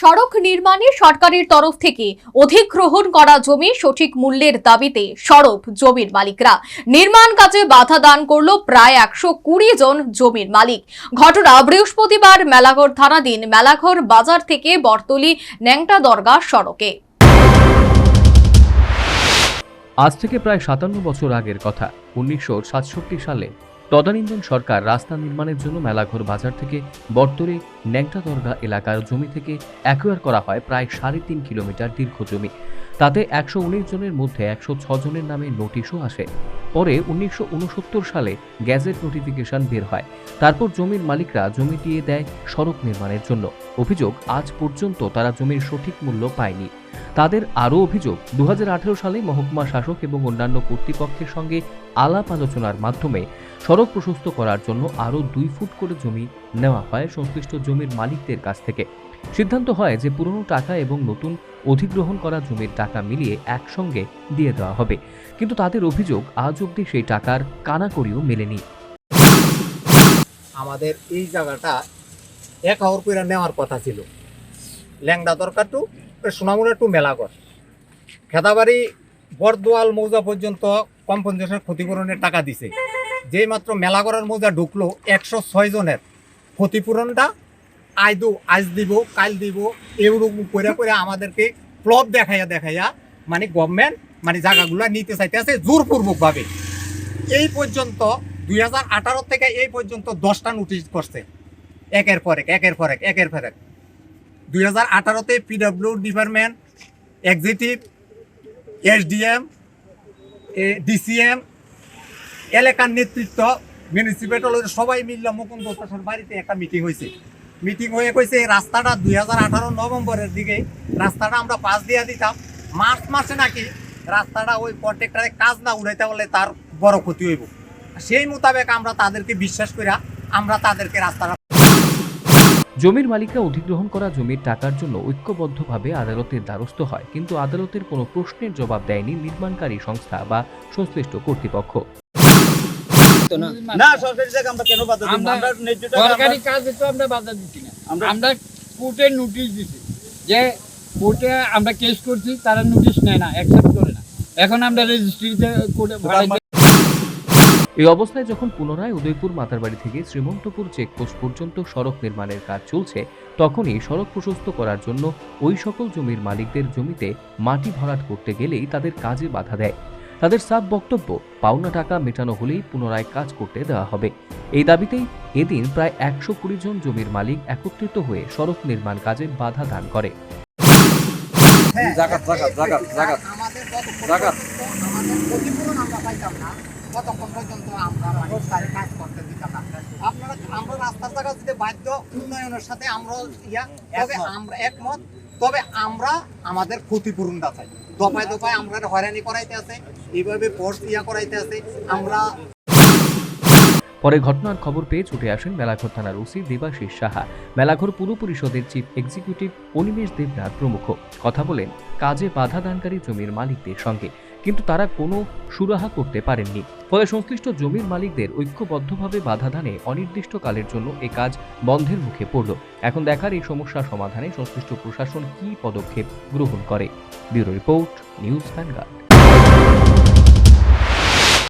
সড়ক নির্মাণে সরকারের তরফ থেকে অধিগ্রহণ করা জমি সঠিক মূল্যের দাবিতে সড়ক জমির মালিকরা। নির্মাণ কাজে বাধা দান করল প্রায় একশো কুড়ি জন জমির মালিক। ঘটনা বৃহস্পতিবার মেলাঘর থানাধীন মেলাঘর বাজার থেকে বর্তলি ন্যাংটা দরগা সড়কে। আজ থেকে প্রায় সাতান্ন বছর আগের কথা। উনিশশো সাতষট্টি সালে তদানীন্তন সরকার রাস্তা নির্মাণের জন্য মেলাঘর বাজার থেকে বর্তরে ন্যাংটা দরগা এলাকার জমি থেকে অ্যাকোয়ার করা হয় প্রায় সাড়ে তিন কিলোমিটার দীর্ঘ জমি। তাতে একশো উনিশ জনের মধ্যে একশো জনের নামে নোটিশও আসে। পরে উনিশশো উনসত্তর সালে গ্যাজেট নোটিফিকেশন বের হয়। তারপর জমির মালিকরা জমি দিয়ে দেয় সড়ক নির্মাণের জন্য। অভিযোগ, আজ পর্যন্ত তারা জমির সঠিক মূল্য পায়নি। তাদের আরও অভিযোগ দু সালে মহকুমা শাসক এবং অন্যান্য কর্তৃপক্ষের সঙ্গে আলাপ আলোচনার মাধ্যমে সড়ক প্রশস্ত করার জন্য আরও দুই ফুট করে জমি নেওয়া হয় সংশ্লিষ্ট জমির মালিকদের কাছ থেকে। সিদ্ধান্ত হয় যে পুরনো টাকা এবং নতুন অধিগ্রহণ করা জমির টাকা মিলিয়ে একসঙ্গে দিয়ে দেওয়া হবে। কিন্তু তাদের অভিযোগ আজ অবধি সেই টাকার কানাকড়িও মেলেনি। আমাদের এই জায়গাটা এক হাওর করে নেওয়ার কথা ছিল। ল্যাংডা দরকার টু সোনামুড়া টু মেলাগড় খেদাবাড়ি বরদোয়াল মৌজা পর্যন্ত কম্পনসেশন ক্ষতিপূরণের টাকা দিছে। যেই মাত্র মেলাগড়ের মৌজা ঢুকলো, একশো ছয় জনের ক্ষতিপূরণটা আজ দু আজ দিব, কাল দিব, এরকম করে করে আমাদেরকে প্লব দেখাইয়া দেখাইয়া মানে গভর্নমেন্ট মানে জায়গাগুলো নিতে চাইতে আছে জোরপূর্বকভাবে। এই পর্যন্ত, দুই হাজার আঠারো থেকে এই পর্যন্ত দশটা নোটিশ করছে। একের পর এক, একের পর এক, একের পর এক। দুই হাজার আঠারোতে PW department executive SDM DCM এলাকার নেতৃত্ব মিউনিসিপ্যালিটির সবাই মিললে মুকুন্দ দাসের বাড়িতে একটা মিটিং হয়েছে। মিটিং হয়ে কইছে এই রাস্তাটা দুই হাজার আঠারো নভেম্বরের দিকে। রাস্তাটা আমরা পাশ দিয়ে দিতাম। মার্চ মাসে নাকি রাস্তাটা ওই কন্ট্রাক্টরে কাজ না উড়াইতে বলে তার বড় ক্ষতি হইব। সেই মোতাবেক আমরা তাদেরকে বিশ্বাস কইরা আমরা তাদেরকে রাস্তাটা জমির মালিকরা অধিগ্রহণ করা জমির টাকার জন্য ঐক্যবদ্ধভাবে আদালতের দ্বারস্থ হয় কিন্তু আদালতের কোনো প্রশ্নের জবাব দেয়নি নির্মাণকারী সংস্থা বা সংশ্লিষ্ট কর্তৃপক্ষ। না সরকারি আমরা কেন বাধা দিব আমরা- আমরা ন্যায্য টাকা সরকারি কাজে তো আমরা বাধা দিচ্ছি না। আমরা- আমরা কোর্টে নোটিশ দিছি যে কোর্টে আমরা কেস করছি তারা নোটিশ নেয় না অ্যাকসেপ্ট করে না। এখন আমরা রেজিস্ট্রিতে কোর্টে এই অবস্থায় যখন পুনরায় উদয়পুর মাতারবাড়ি থেকে শ্রীমন্তপুর চেকপোস্ট পর্যন্ত সড়ক নির্মাণের কাজ চলছে তখনই সড়ক প্রশস্ত করার জন্য ওই সকল জমির মালিকদের জমিতে মাটি ভরাট করতে গেলেই তাদের কাজে বাধা দেয়। তাদের সাব বক্তব্য পাওনা টাকা মেটানো হলেই পুনরায় কাজ করতে দেওয়া হবে। এই দাবিতেই এদিন প্রায় একশো কুড়ি জন জমির মালিক একত্রিত হয়ে সড়ক নির্মাণ কাজে বাধা দান করে। আমাদের পর্যন্ত আমরা পাইতাম ততক্ষণ পর্যন্ত আমরা মানে কাজ করতে দিতাম? না আপনারা আমরা রাস্তার জায়গা দিতে বাধ্য? উন্নয়নের সাথে আমরা ইয়া। তবে আমরা একমত। তবে আমরা আমাদের ক্ষতিপূরণটা চাই দফায় দফায় আমরা হয়রানি করাইতে আছে। এইভাবে ইয়া করাইতে আছে। আমরা পরে ঘটনার খবর পেয়ে ছুটে আসেন মেলাঘর থানার ওসি দেবাশিস সাহা। মেলাঘর পুর পরিষদের চিফ এক্সিকিউটিভ অনিমেষ দেবনাথ প্রমুখ। কথা বলেন কাজে বাধা দানকারী জমির মালিকদের সঙ্গে। কিন্তু তারা কোনো সুরাহা করতে পারেননি। ফলে সংশ্লিষ্ট জমির মালিকদের ঐক্যবদ্ধভাবে বাধা দানে অনির্দিষ্টকালের জন্য এ কাজ বন্ধের মুখে পড়ল। এখন দেখার এই সমস্যা সমাধানে সংশ্লিষ্ট প্রশাসন কি পদক্ষেপ গ্রহণ করে। Bureau report, news Vanguard.